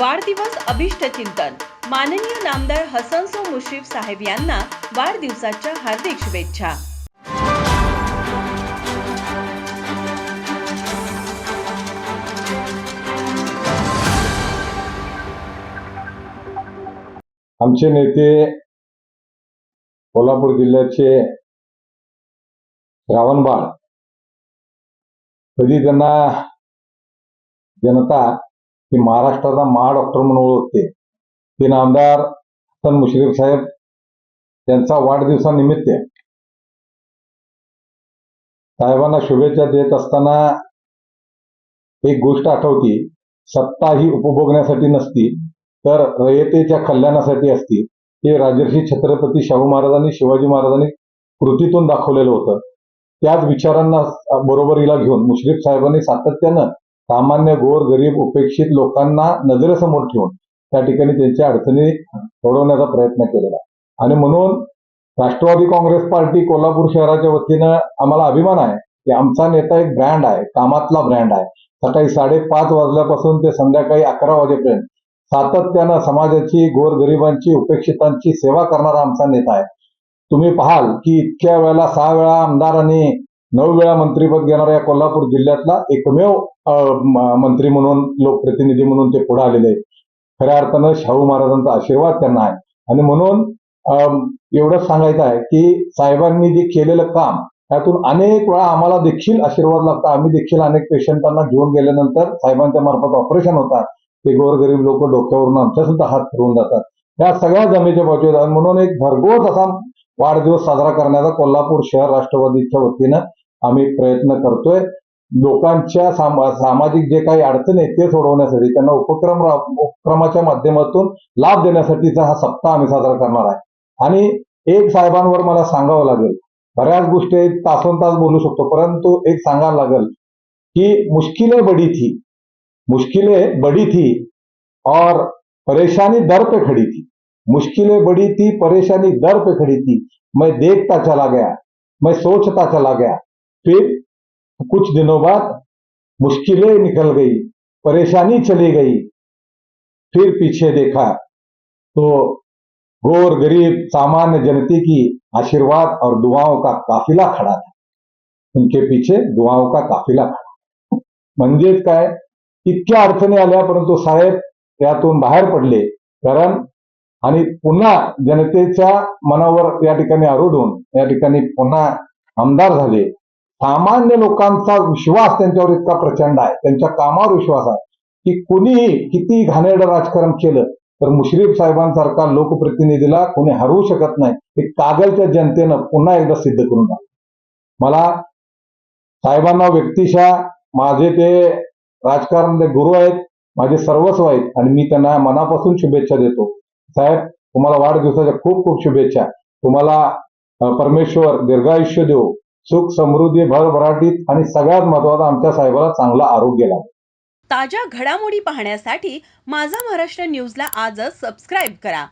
वाढदिवस अभिष्ट चिंतन माननीय नामदार हसनसो मुश्रीफ साहेब यांना वाढदिवसाच्या हार्दिक शुभेच्छा. आमचे नेते कोल्हापूर जिल्ह्याचे रावणबाळ कधी त्यांना जनता ही महाराष्ट्राचा महाडॉक्टर म्हणून ओळखते. ते नामदार हसन मुश्रीफ साहेब त्यांचा वाढदिवसानिमित्त साहेबांना शुभेच्छा देत असताना एक गोष्ट आठवती. सत्ता ही उपभोगण्यासाठी नसती तर रयतेच्या कल्याणासाठी असती. हे राजर्षी छत्रपती शाहू महाराजांनी शिवाजी महाराजांनी कृतीतून दाखवलेलं होतं. त्याच विचारांना बरोबरीला घेऊन मुश्रीफ साहेबांनी सातत्यानं सामान्य गोर गरीब उपेक्षित लोकांना नजरेसमोर ठेवून त्या ठिकाणी त्यांच्या अडचणी सोडवण्याचा प्रयत्न केलेला आणि म्हणून राष्ट्रवादी काँग्रेस पार्टी कोल्हापूर शहराच्या वतीनं आम्हाला अभिमान आहे की आमचा नेता एक ब्रँड आहे कामातला ब्रँड आहे. सकाळी साडेपाच वाजल्यापासून ते संध्याकाळी अकरा वाजेपर्यंत सातत्यानं समाजाची गोरगरिबांची उपेक्षितांची सेवा करणारा आमचा नेता आहे. तुम्ही पाहाल की इतक्या वेळेला सहा वेळा आमदारांनी नऊ वेळा मंत्रीपद घेणाऱ्या या कोल्हापूर जिल्ह्यातला एकमेव मंत्री म्हणून लोकप्रतिनिधी म्हणून ते पुढे आलेले आहेत. खऱ्या अर्थानं शाहू महाराजांचा आशीर्वाद त्यांना आहे. आणि म्हणून अं, एवढंच सांगायचं आहे की साहेबांनी जे केलेलं काम त्यातून अनेक वेळा आम्हाला देखील आशीर्वाद लागतो. आम्ही देखील अनेक पेशंटांना घेऊन गेल्यानंतर साहेबांच्या मार्फत ऑपरेशन होतात. ते गोरगरीब लोक डोक्यावरून आमच्या सुद्धा हात फिरवून जातात. या सगळ्या जमेच्या बाजूत म्हणून एक भरघोस असा वाढदिवस साजरा करण्याचा कोल्हापूर शहर राष्ट्रवादीच्या वतीनं आम्ही प्रयत्न करतोय. लोकांच्या सामा- सामाजिक जे काही अडचण आहेत ते सोडवण्यासाठी त्यांना उपक्रम उपक्रमाच्या माध्यमातून लाभ देण्यासाठीचा हा सप्ताह आम्ही साजरा करणार आहे. आणि एक साहेबांवर मला सांगावं लागेल. बऱ्याच गोष्टी आहेत, तासोन तास बोलू शकतो परंतु एक सांगायला लागेल की मुश्किलें बड़ी थी मुश्किलें बड़ी थी और परेशानी दर पे खड़ी थी मुश्किलें बड़ी थी परेशानी दर पे खड़ी थी मैं देखता चला गया मैं सोचता चला गया फिर कुछ दिनों बाद मुश्किलें निकल गई परेशानी चली गई। फिर पीछे देखा तो गोर गरीब सामान्य जनते की आशीर्वाद और दुआओं का काफिला खड़ा था। उनके पीछे दुआओं का काफिला खड़ा म्हणजेच काय इतक्या अडचणी आल्या परंतु साहेब त्यातून बाहेर पडले कारण आणि पुन्हा जनतेच्या मनावर या ठिकाणी आरूढ या ठिकाणी पुन्हा आमदार झाले। सामान्य लोकांचा विश्वास त्यांच्यावर इतका प्रचंड आहे. त्यांच्या कामावर विश्वास आहे. की कुणीही किती घाणेरडं राजकारण केलं तर मुश्रीफ साहेबांसारखा लोकप्रतिनिधीला कोणी हरवू शकत नाही. हे कागलच्या जनतेनं पुन्हा एकदा सिद्ध करून दाखवलं. मला साहेबांना व्यक्तिशः माझे ते राजकारणातले गुरु आहेत माझे सर्वस्व आहेत आणि मी त्यांना मनापासून शुभेच्छा देतो. साहेब तुम्हाला वाढदिवसाच्या खूप खूप शुभेच्छा. तुम्हाला परमेश्वर दीर्घायुष्य देऊ सुख समृद्धी भरभराटीत आणि सगळ्यात महत्त्वाचा आमच्या साहेबाला चांगला आरोग्य लाभो. ताज्या घडामोडी पाहण्यासाठी माझा महाराष्ट्र न्यूजला आजच सबस्क्राईब करा.